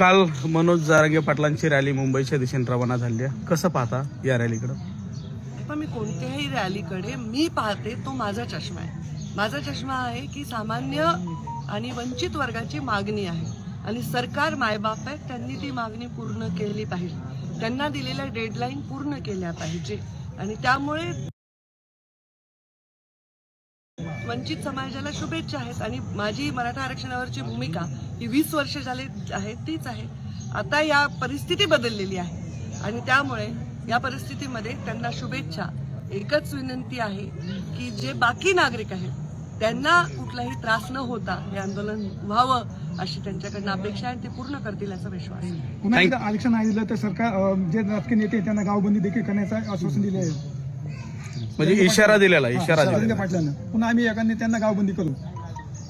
काल मनोज जारंगे पाटलांची रॅली मुंबईच्या दिशेने रवाना झाली आहे. कसं पाहता या रॅलीकडं? पण मी कोणत्याही रॅलीकडे मी पाहते तो माझा चष्मा आहे. माझा चष्मा आहे की सामान्य आणि वंचित वर्गाची मागणी आहे. आणि सरकार मायबाप आहे त्यांनी ती मागणी पूर्ण केली पाहिजे. त्यांना दिलेल्या डेडलाईन पूर्ण केल्या पाहिजे. आणि त्यामुळे वंचित समाजाला शुभेच्छा आहेत. आणि माझी मराठा आरक्षणावरची भूमिका ही वीस वर्ष झाले आहे तीच आहे. आता या परिस्थिती बदललेली आहे. आणि त्यामुळे या परिस्थितीमध्ये त्यांना शुभेच्छा. एकच विनंती आहे की जे बाकी नागरिक आहेत त्यांना कुठलाही त्रास न होता हे आंदोलन व्हावं अशी त्यांच्याकडनं अपेक्षा आहे आणि ते पूर्ण करतील असा विश्वास आहे. पुन्हा एकदा आरक्षण नाही दिलं तर सरकार जे राजकीय नेते आहेत, त्यांना गावबंदी देखील करण्याचं आश्वासन दिले आहे. म्हणजे इशारा दिलेला इशारा हा, दिलेला पाटलांना. पुन्हा आम्ही एका नेत्यांना गावबंदी करू.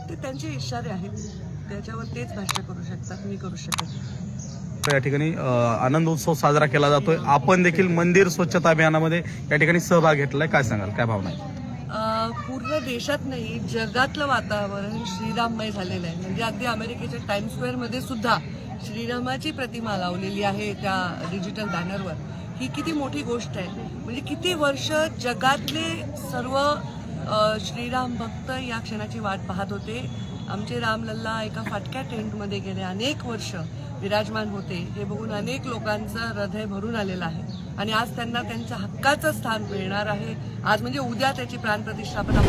ते त्यांचे इशारे आहेत. त्याच्यावर तेच भाष्य करू शकतात मी करू शकत या ठिकाणी आनंद उत्सव साजरा केला जातोय. आपण देखील मंदिर स्वच्छता अभियानामध्ये या ठिकाणी सहभाग घेतलाय. काय सांगाल? काय भावना आहे अ, पूर्ण देशात नाही जगातलं वातावरण श्रीराममय झालेलं आहे. म्हणजे अगदी अमेरिकेच्या टाइम स्क्वेअरमध्ये सुद्धा श्रीरामाची प्रतिमा लावलेली आहे त्या डिजिटल बॅनरवर ही किती मोठी गोष्ट आहे. म्हणजे किती वर्ष जगातले सर्व श्रीराम भक्त या क्षणाची वाट पाहत होते. आमचे रामलल्ला एका फाटक्या टेंटमध्ये गेले. अनेक वर्ष विराजमान होते. हे बघून अनेक लोकांचं हृदय भरून आलेलं आहे. आणि आज त्यांना त्यांच्या हक्काचं स्थान मिळणार आहे. आज म्हणजे उद्या त्याची प्राणप्रतिष्ठापना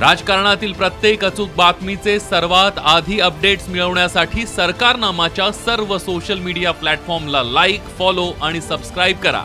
राजकारणातील प्रत्येक अचूक बातमीचे सर्वात आधी अपडेट्स मिळवण्यासाठी सरकारनामाच्या सर्व सोशल मीडिया प्लॅटफॉर्मला लाईक फॉलो आणि सबस्क्राईब करा.